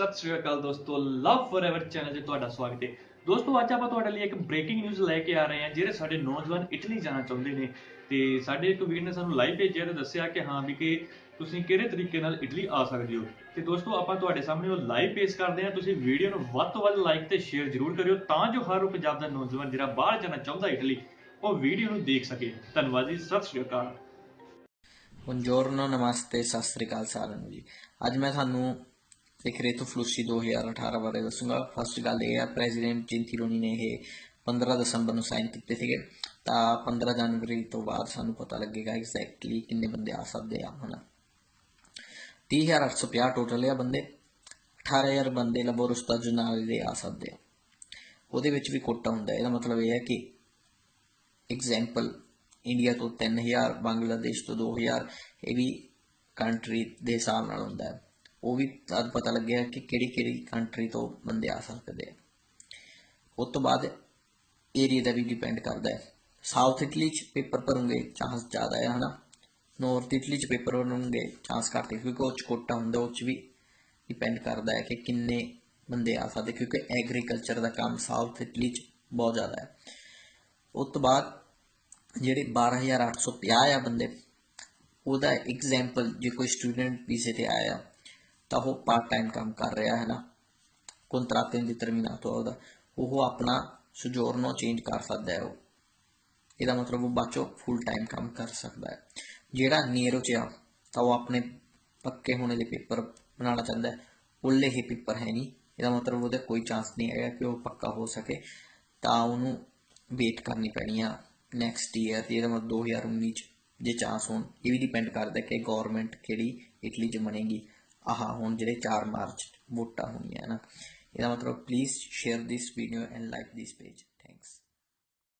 ਸਤਿ ਸ਼੍ਰੀ ਅਕਾਲ ਦੋਸਤੋ ਲਵ forever channel 'ਤੇ ਤੁਹਾਡਾ ਸਵਾਗਤ ਹੈ। ਦੋਸਤੋ ਅੱਜ ਆਪਾਂ ਤੁਹਾਡੇ ਲਈ ਇੱਕ ਬ੍ਰੇਕਿੰਗ ਨਿਊਜ਼ ਲੈ ਕੇ ਆ ਰਹੇ ਹਾਂ ਜਿਹੜੇ ਸਾਡੇ ਨੌਜਵਾਨ ਇਟਲੀ ਜਾਣਾ ਚਾਹੁੰਦੇ ਨੇ। ਤੇ ਸਾਡੇ ਇੱਕ ਵੀਰ ਨੇ ਸਾਨੂੰ ਲਾਈਵ ਭੇਜਿਆ ਤੇ ਦੱਸਿਆ ਕਿ ਹਾਂ ਵੀ ਕਿ ਤੁਸੀਂ ਕਿਹੜੇ ਤਰੀਕੇ ਨਾਲ ਇਟਲੀ ਆ ਸਕਦੇ ਹੋ। ਤੇ ਦੋਸਤੋ ਆਪਾਂ ਤੁਹਾਡੇ ਸਾਹਮਣੇ ਉਹ ਲਾਈਵ ਪੇਸ਼ ਕਰਦੇ ਹਾਂ। ਤੁਸੀਂ ਵੀਡੀਓ ਨੂੰ ਵੱਧ ਤੋਂ ਵੱਧ ਲਾਈਕ ਤੇ ਸ਼ੇਅਰ ਜ਼ਰੂਰ ਕਰਿਓ ਤਾਂ ਜੋ ਹਰ ਪੰਜਾਬ ਦਾ ਨੌਜਵਾਨ ਜਿਹੜਾ ਬਾਹਰ ਜਾਣਾ ਚਾਹੁੰਦਾ ਇਟਲੀ ਉਹ ਵੀਡੀਓ ਨੂੰ ਦੇਖ ਸਕੇ। ਧੰਨਵਾਦ ਜੀ ਸਤਿ ਸ਼੍ਰੀ ਅਕਾਲ। Buongiorno, ਨਮਸਤੇ ਸਤਿ ਸ੍ਰੀ ਅਕਾਲ ਸਾਰਿਆਂ ਨੂੰ ਜੀ। ਅੱਜ ਮੈਂ ਤੁਹਾਨੂੰ ਸਿਕਰੇਤੋ ਫਲੂਸੀ 2018 ਬਾਰੇ ਦੱਸੂੰਗਾ। ਫਸਟ ਗੱਲ ਇਹ ਹੈ ਪ੍ਰੈਜ਼ੀਡੈਂਟ ਜਿੰਤੀਰੋਨੀ ਨੇ ਇਹ 15 ਦਸੰਬਰ ਨੂੰ ਸਾਈਨ ਕੀਤੇ ਸੀਗੇ। ਤਾਂ 15 ਜਨਵਰੀ ਤੋਂ ਬਾਅਦ ਸਾਨੂੰ ਪਤਾ ਲੱਗੇਗਾ ਐਗਜ਼ੈਕਟਲੀ ਕਿੰਨੇ ਬੰਦੇ ਆ ਸਕਦੇ ਆ ਹਨਾ 30850 ਟੋਟਲ ਆ ਬੰਦੇ। 18000 ਬੰਦੇ ਲਬੋਰੁਸਤਾ ਜਨਾਲੇ ਦੇ ਆ ਸਕਦੇ ਆ। ਉਹਦੇ ਵਿੱਚ ਵੀ ਕੋਟਾ ਹੁੰਦਾ, ਇਹਦਾ ਮਤਲਬ ਇਹ ਹੈ ਕਿ ਐਗਜ਼ਾਮਪਲ ਇੰਡੀਆ ਤੋਂ 3000 ਬੰਗਲਾਦੇਸ਼ ਤੋਂ 2000 ਇਹ ਵੀ ਕੰਟਰੀ ਦੇ ਹਿਸਾਬ ਨਾਲ ਹੁੰਦਾ ਹੈ। ਉਹ ਵੀ ਤਦ ਪਤਾ ਲੱਗਿਆ ਕਿ ਕਿਹੜੀ ਕਿਹੜੀ ਕੰਟਰੀ ਤੋਂ ਬੰਦੇ ਆ ਸਕਦੇ ਆ। ਉਸ ਤੋਂ ਬਾਅਦ ਏਰੀਆ ਦਾ ਵੀ ਡਿਪੈਂਡ ਕਰਦਾ ਹੈ। ਸਾਊਥ ਇਟਲੀ ਚ ਪੇਪਰ ਭਰੋਗੇ ਚਾਂਸ ਜ਼ਿਆਦਾ ਹੈ, ਹਨਾ? ਨਾਰਥ ਇਟਲੀ ਚ ਪੇਪਰ ਭਰੋਗੇ ਚਾਂਸ ਘੱਟ ਹੈ, ਕਿਉਂਕਿ ਉਹ ਚ ਕੋਟਾ ਹੁੰਦਾ, ਉਹ ਚ ਵੀ ਡਿਪੈਂਡ ਕਰਦਾ ਹੈ ਕਿ ਕਿੰਨੇ ਬੰਦੇ ਆ ਸਕਦੇ, ਕਿਉਂਕਿ ਐਗਰੀਕਲਚਰ ਦਾ ਕੰਮ ਸਾਊਥ ਇਟਲੀ ਚ ਬਹੁਤ ਜ਼ਿਆਦਾ ਹੈ। ਉਸ ਤੋਂ ਬਾਅਦ ਜਿਹੜੇ 12850 ਆ ਬੰਦੇ, ਉਹਦਾ ਐਗਜ਼ਾਮਪਲ ਜੇ ਕੋਈ ਸਟੂਡੈਂਟ ਵੀਜ਼ੇ ਤੇ ਆਇਆ ਤਾਂ ਉਹ ਪਾਰਟ ਟਾਈਮ ਕੰਮ ਕਰ ਰਿਹਾ ਹੈ ਨਾ ਕੰਟਰੈਕਟ ਇੰਡੀਟਰਮੀਨਾto ਉਹਦਾ ਉਹ ਆਪਣਾ ਸੋਜੋਰਨੋ ਚੇਂਜ ਕਰ ਸਕਦਾ ਹੈ ਉਹ ਇਹਦਾ ਮਤਲਬ ਉਹ ਬਾਅਦ ਚੋਂ ਫੁੱਲ ਟਾਈਮ ਕੰਮ ਕਰ ਸਕਦਾ ਹੈ ਜਿਹੜਾ ਨੀਰੋ ਚ ਆ ਤਾਂ ਉਹ ਆਪਣੇ ਪੱਕੇ ਹੋਣੇ ਦੇ ਪੇਪਰ ਬਣਾਉਣਾ ਚਾਹੁੰਦਾ ਹੈ ਉੱਲੇ ਹੀ ਪੇਪਰ ਹੈ ਨਹੀਂ ਇਹਦਾ ਮਤਲਬ ਉਹਦਾ ਕੋਈ ਚਾਂਸ ਨਹੀਂ ਹੈਗਾ ਕਿ ਉਹ ਪੱਕਾ ਹੋ ਸਕੇ ਤਾਂ ਉਹਨੂੰ ਵੇਟ ਕਰਨੀ ਪੈਣੀ ਆ ਨੈਕਸਟ ਈਅਰ ਤੇ ਇਹਦਾ ਮਤਲਬ 2019 ਚ ਜੇ ਚਾਂਸ ਹੋਣ ਇਹ ਵੀ ਡਿਪੈਂਡ ਕਰਦਾ ਕਿ ਗਵਰਨਮੈਂਟ ਕਿਹੜੀ ਇਟਲੀ ਚ ਬਣੇਗੀ ਆਹ, ਹੁਣ ਜਿਹੜੇ 4 ਮਾਰਚ ਵੋਟਾਂ ਹੋਣੀਆਂ ਹੈ ਨਾ, ਇਹਦਾ ਮਤਲਬ please share this video and like this page